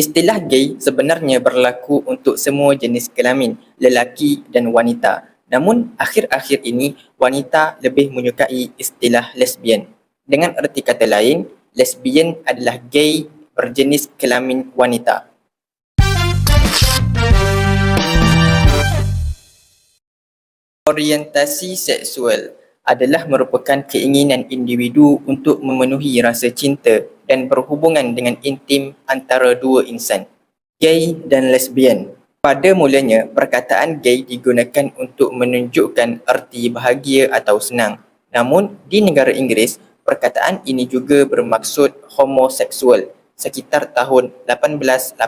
Istilah gay sebenarnya berlaku untuk semua jenis kelamin, lelaki dan wanita. Namun, akhir-akhir ini, wanita lebih menyukai istilah lesbian. Dengan erti kata lain, lesbian adalah gay berjenis kelamin wanita. Orientasi seksual adalah merupakan keinginan individu untuk memenuhi rasa cinta dan berhubungan dengan intim antara dua insan. Gay dan lesbian. Pada mulanya, perkataan gay digunakan untuk menunjukkan erti bahagia atau senang. Namun, di negara Inggeris, perkataan ini juga bermaksud homoseksual sekitar tahun 1880.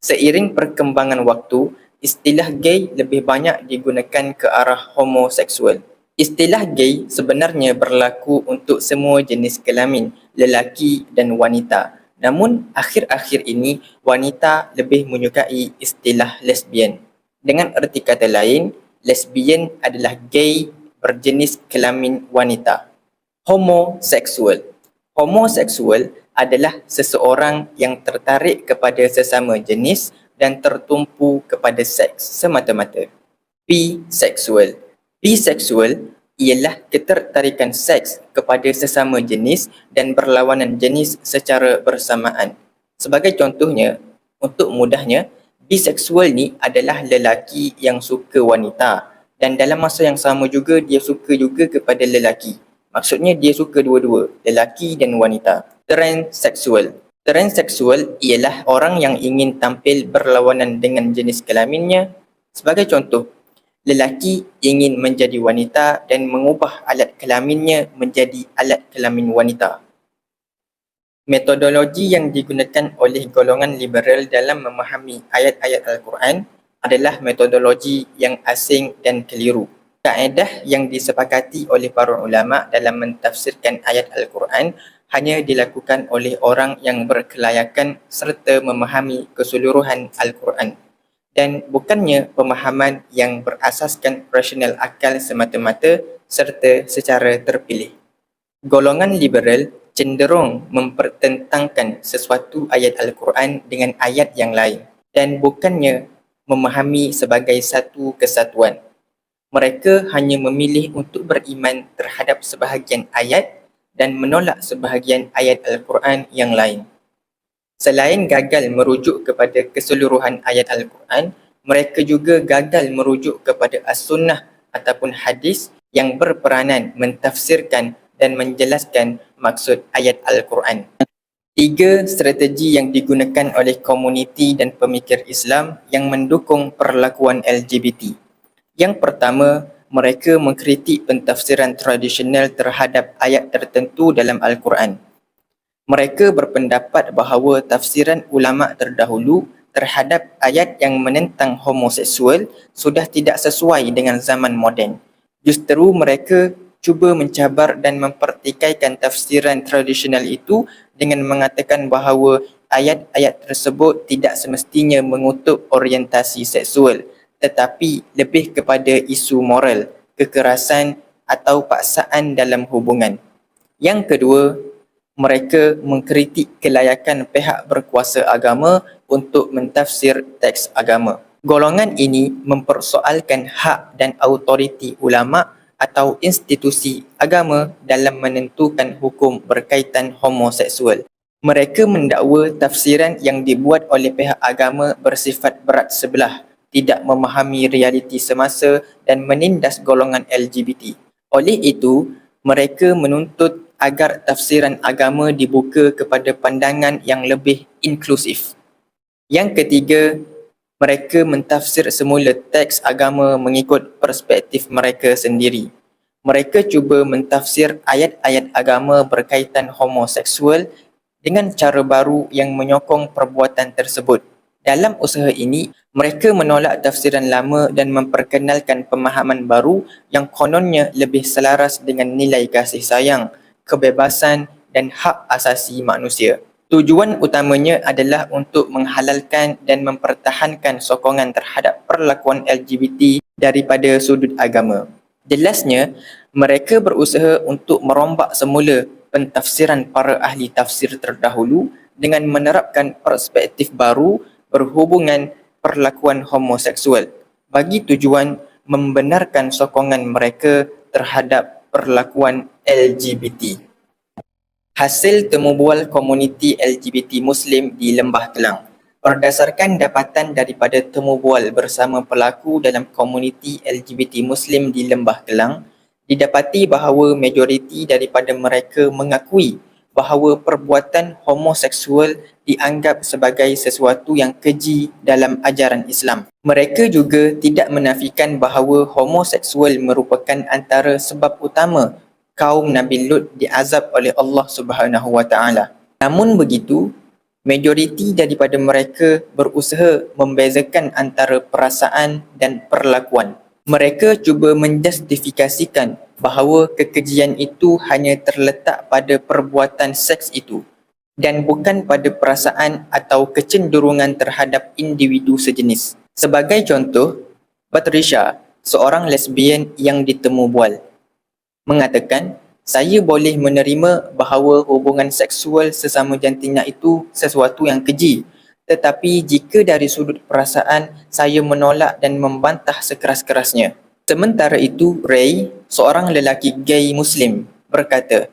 Seiring perkembangan waktu, istilah gay lebih banyak digunakan ke arah homoseksual. Istilah gay sebenarnya berlaku untuk semua jenis kelamin, lelaki dan wanita. Namun akhir-akhir ini wanita lebih menyukai istilah lesbian. Dengan erti kata lain, lesbian adalah gay berjenis kelamin wanita. Homoseksual. Homoseksual adalah seseorang yang tertarik kepada sesama jenis dan tertumpu kepada seks semata-mata. Bisexual. Biseksual ialah ketertarikan seks kepada sesama jenis dan berlawanan jenis secara bersamaan. Sebagai contohnya, untuk mudahnya, biseksual ni adalah lelaki yang suka wanita dan dalam masa yang sama juga dia suka juga kepada lelaki. Maksudnya dia suka dua-dua, lelaki dan wanita. Transseksual. Transseksual ialah orang yang ingin tampil berlawanan dengan jenis kelaminnya. Sebagai contoh, lelaki ingin menjadi wanita dan mengubah alat kelaminnya menjadi alat kelamin wanita. Metodologi yang digunakan oleh golongan liberal dalam memahami ayat-ayat Al-Quran adalah metodologi yang asing dan keliru. Kaedah yang disepakati oleh para ulama dalam mentafsirkan ayat Al-Quran hanya dilakukan oleh orang yang berkelayakan serta memahami keseluruhan Al-Quran dan bukannya pemahaman yang berasaskan rasional akal semata-mata serta secara terpilih. Golongan liberal cenderung mempertentangkan sesuatu ayat Al-Quran dengan ayat yang lain dan bukannya memahami sebagai satu kesatuan. Mereka hanya memilih untuk beriman terhadap sebahagian ayat dan menolak sebahagian ayat Al-Quran yang lain. Selain gagal merujuk kepada keseluruhan ayat Al-Quran, mereka juga gagal merujuk kepada as-sunnah ataupun hadis yang berperanan mentafsirkan dan menjelaskan maksud ayat Al-Quran. Tiga strategi yang digunakan oleh komuniti dan pemikir Islam yang mendukung perlakuan LGBT. Yang pertama, mereka mengkritik pentafsiran tradisional terhadap ayat tertentu dalam Al-Quran mereka berpendapat bahawa tafsiran ulama terdahulu terhadap ayat yang menentang homoseksual sudah tidak sesuai dengan zaman moden. Justeru mereka cuba mencabar dan mempertikaikan tafsiran tradisional itu dengan mengatakan bahawa ayat-ayat tersebut tidak semestinya mengutuk orientasi seksual tetapi lebih kepada isu moral, kekerasan atau paksaan dalam hubungan. Yang kedua, mereka mengkritik kelayakan pihak berkuasa agama untuk mentafsir teks agama. Golongan ini mempersoalkan hak dan autoriti ulama atau institusi agama dalam menentukan hukum berkaitan homoseksual. Mereka mendakwa tafsiran yang dibuat oleh pihak agama bersifat berat sebelah, tidak memahami realiti semasa dan menindas golongan LGBT. Oleh itu, mereka menuntut agar tafsiran agama dibuka kepada pandangan yang lebih inklusif. Yang ketiga, mereka mentafsir semula teks agama mengikut perspektif mereka sendiri. Mereka cuba mentafsir ayat-ayat agama berkaitan homoseksual dengan cara baru yang menyokong perbuatan tersebut. Dalam usaha ini, mereka menolak tafsiran lama dan memperkenalkan pemahaman baru yang kononnya lebih selaras dengan nilai kasih sayang kebebasan dan hak asasi manusia. Tujuan utamanya adalah untuk menghalalkan dan mempertahankan sokongan terhadap perlakuan LGBT daripada sudut agama. Jelasnya, mereka berusaha untuk merombak semula pentafsiran para ahli tafsir terdahulu dengan menerapkan perspektif baru berhubungan perlakuan homoseksual bagi tujuan membenarkan sokongan mereka terhadap perlakuan LGBT. Hasil temu bual komuniti LGBT Muslim di Lembah Kelang. Berdasarkan dapatan daripada temu bual bersama pelaku dalam komuniti LGBT Muslim di Lembah Kelang, didapati bahawa majoriti daripada mereka mengakui bahawa perbuatan homoseksual dianggap sebagai sesuatu yang keji dalam ajaran Islam. Mereka juga tidak menafikan bahawa homoseksual merupakan antara sebab utama kaum Nabi Lut diazab oleh Allah Subhanahu Wa Taala. Namun begitu, majoriti daripada mereka berusaha membezakan antara perasaan dan perlakuan. Mereka cuba menjustifikasikan bahawa kekejian itu hanya terletak pada perbuatan seks itu dan bukan pada perasaan atau kecenderungan terhadap individu sejenis. Sebagai contoh, Patricia, seorang lesbian yang ditemu bual, mengatakan saya boleh menerima bahawa hubungan seksual sesama jantina itu sesuatu yang keji. Tetapi jika dari sudut perasaan, saya menolak dan membantah sekeras-kerasnya. Sementara itu, Ray, seorang lelaki gay Muslim, berkata,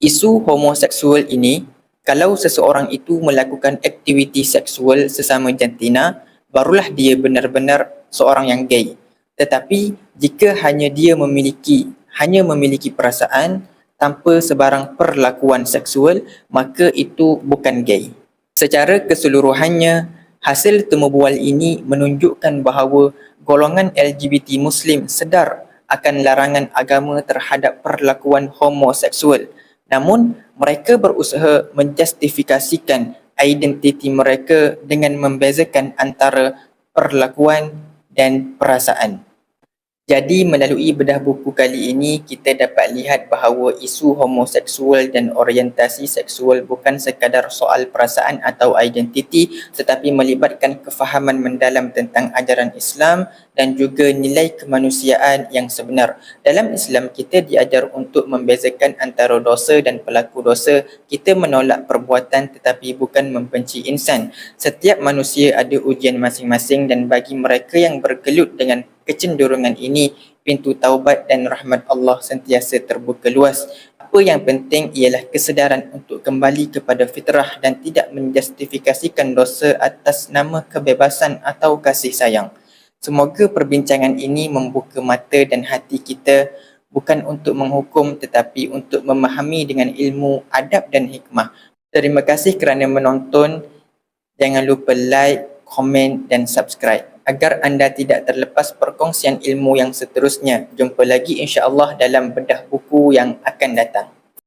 isu homoseksual ini, kalau seseorang itu melakukan aktiviti seksual sesama jantina, barulah dia benar-benar seorang yang gay. Tetapi jika hanya dia memiliki hanya memiliki perasaan tanpa sebarang perlakuan seksual, maka itu bukan gay. Secara keseluruhannya, hasil temu bual ini menunjukkan bahawa golongan LGBT Muslim sedar akan larangan agama terhadap perlakuan homoseksual. Namun, mereka berusaha menjustifikasikan identiti mereka dengan membezakan antara perlakuan dan perasaan. Jadi melalui bedah buku kali ini kita dapat lihat bahawa isu homoseksual dan orientasi seksual bukan sekadar soal perasaan atau identiti tetapi melibatkan kefahaman mendalam tentang ajaran Islam dan juga nilai kemanusiaan yang sebenar. Dalam Islam kita diajar untuk membezakan antara dosa dan pelaku dosa. Kita menolak perbuatan tetapi bukan membenci insan. Setiap manusia ada ujian masing-masing dan bagi mereka yang bergelut dengan kecenderungan ini, pintu taubat dan rahmat Allah sentiasa terbuka luas. Apa yang penting ialah kesedaran untuk kembali kepada fitrah dan tidak menjustifikasikan dosa atas nama kebebasan atau kasih sayang. Semoga perbincangan ini membuka mata dan hati kita bukan untuk menghukum tetapi untuk memahami dengan ilmu, adab dan hikmah. Terima kasih kerana menonton. Jangan lupa like, komen dan subscribe agar anda tidak terlepas perkongsian ilmu yang seterusnya. Jumpa lagi insya-Allah dalam bedah buku yang akan datang.